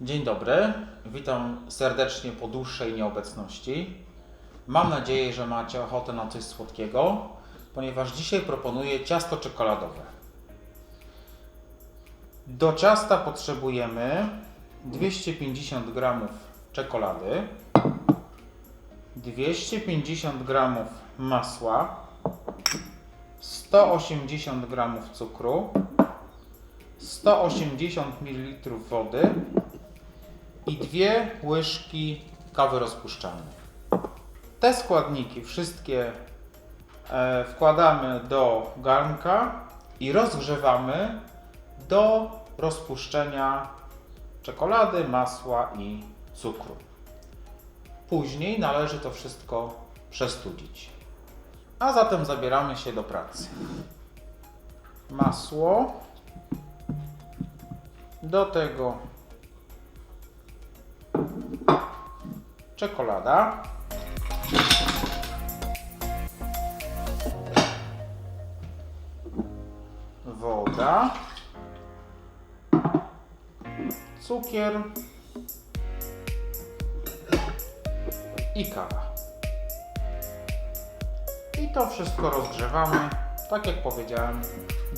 Dzień dobry, witam serdecznie po dłuższej nieobecności. Mam nadzieję, że macie ochotę na coś słodkiego, ponieważ dzisiaj proponuję ciasto czekoladowe. Do ciasta potrzebujemy 250 g czekolady, 250 g masła, 180 g cukru, 180 ml wody i dwie łyżki kawy rozpuszczalnej. Te składniki wszystkie e, wkładamy do garnka i rozgrzewamy do rozpuszczenia czekolady, masła i cukru. Później należy to wszystko przestudzić. A zatem zabieramy się do pracy. Masło. Do tego czekolada. Woda. Cukier. I kawa. I to wszystko rozgrzewamy, tak jak powiedziałem,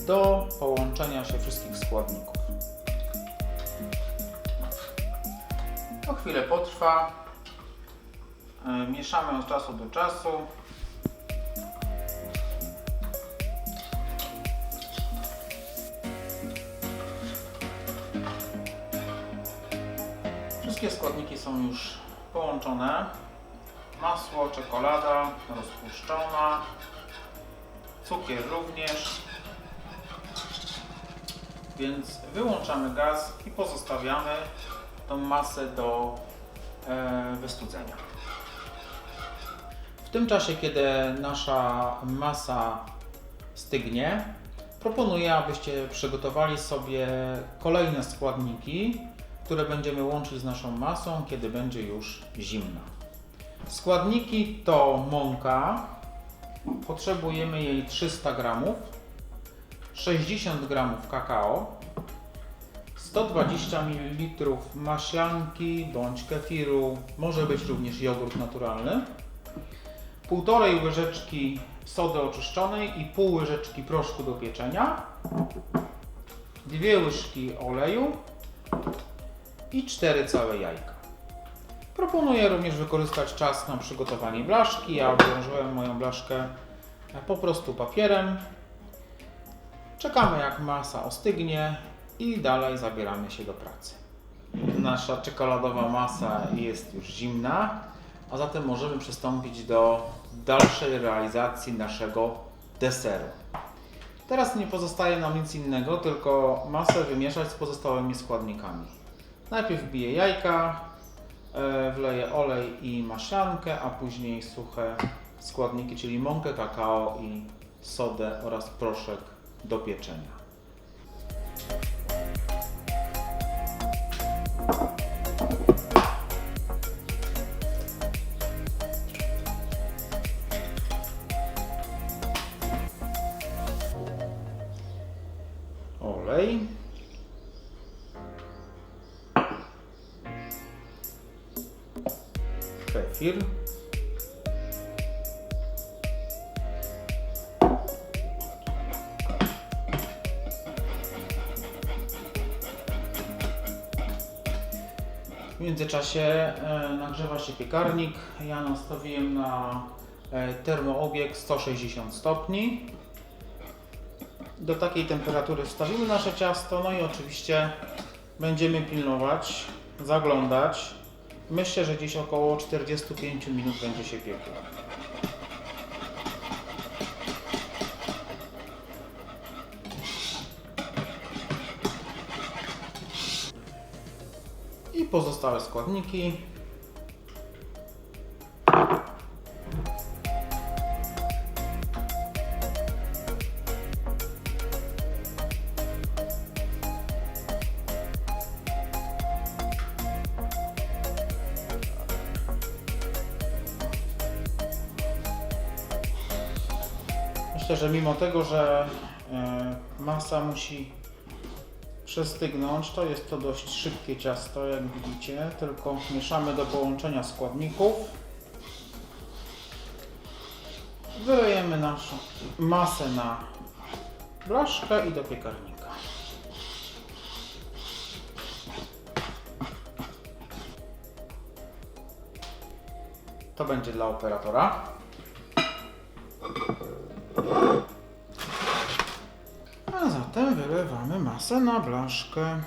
do połączenia się wszystkich składników. To chwilę potrwa. E, Mieszamy od czasu do czasu. Wszystkie składniki są już połączone. Masło, czekolada rozpuszczona, cukier również. Więc wyłączamy gaz i pozostawiamy tą masę do e, wystudzenia. W tym czasie, kiedy nasza masa stygnie, proponuję, abyście przygotowali sobie kolejne składniki, które będziemy łączyć z naszą masą, kiedy będzie już zimna. Składniki to mąka, potrzebujemy jej 300 g, 60 g kakao, 120 ml maślanki bądź kefiru, może być również jogurt naturalny, 1,5 łyżeczki sody oczyszczonej i pół łyżeczki proszku do pieczenia, 2 łyżki oleju i 4 całe jajka. Proponuję również wykorzystać czas na przygotowanie blaszki. Ja obwiążyłem moją blaszkę po prostu papierem. Czekamy jak masa ostygnie i dalej zabieramy się do pracy. Nasza czekoladowa masa jest już zimna, a zatem możemy przystąpić do dalszej realizacji naszego deseru. Teraz nie pozostaje nam nic innego, tylko masę wymieszać z pozostałymi składnikami. Najpierw wbiję jajka, e, wleję olej i maślankę, a później suche składniki, czyli mąkę, kakao i sodę oraz proszek do pieczenia. Olej. Kefir. W międzyczasie e, nagrzewa się piekarnik. Ja nastawiłem na e, termoobieg 160 stopni. Do takiej temperatury wstawimy nasze ciasto, no i oczywiście będziemy pilnować, zaglądać. Myślę, że gdzieś około 45 minut będzie się piekło. I pozostałe składniki. Myślę, że mimo tego, że e, masa musi przestygnąć. To jest to dość szybkie ciasto, jak widzicie, tylko mieszamy do połączenia składników. Wylejemy naszą masę na blaszkę i do piekarnika. To będzie dla operatora. A zatem wylewamy masę na blaszkę.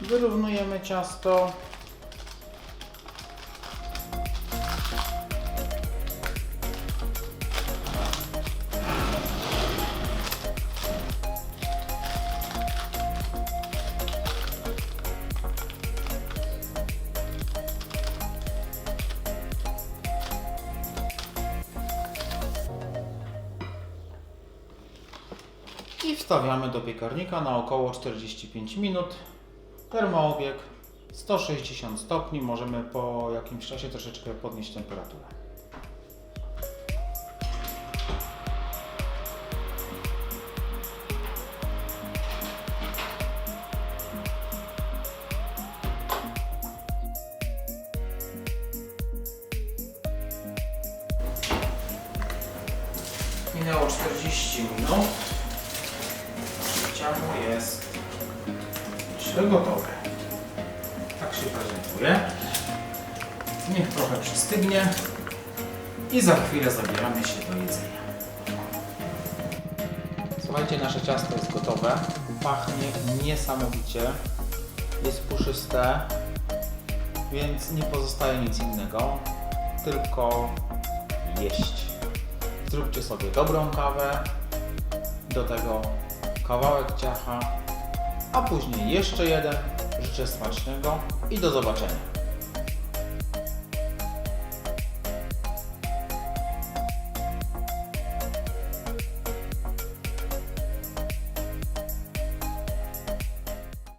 Wyrównujemy ciasto. I wstawiamy do piekarnika na około 45 minut. Termoobieg 160 stopni. Możemy po jakimś czasie troszeczkę podnieść temperaturę. Minęło 40 minut. Ciało jest gotowe. Tak się prezentuje. Niech trochę przystygnie i za chwilę zabieramy się do jedzenia. Słuchajcie, nasze ciasto jest gotowe. Pachnie niesamowicie. Jest puszyste, więc nie pozostaje nic innego, tylko jeść. Zróbcie sobie dobrą kawę, do tego kawałek ciacha, a później jeszcze jeden. Życzę smacznego i do zobaczenia.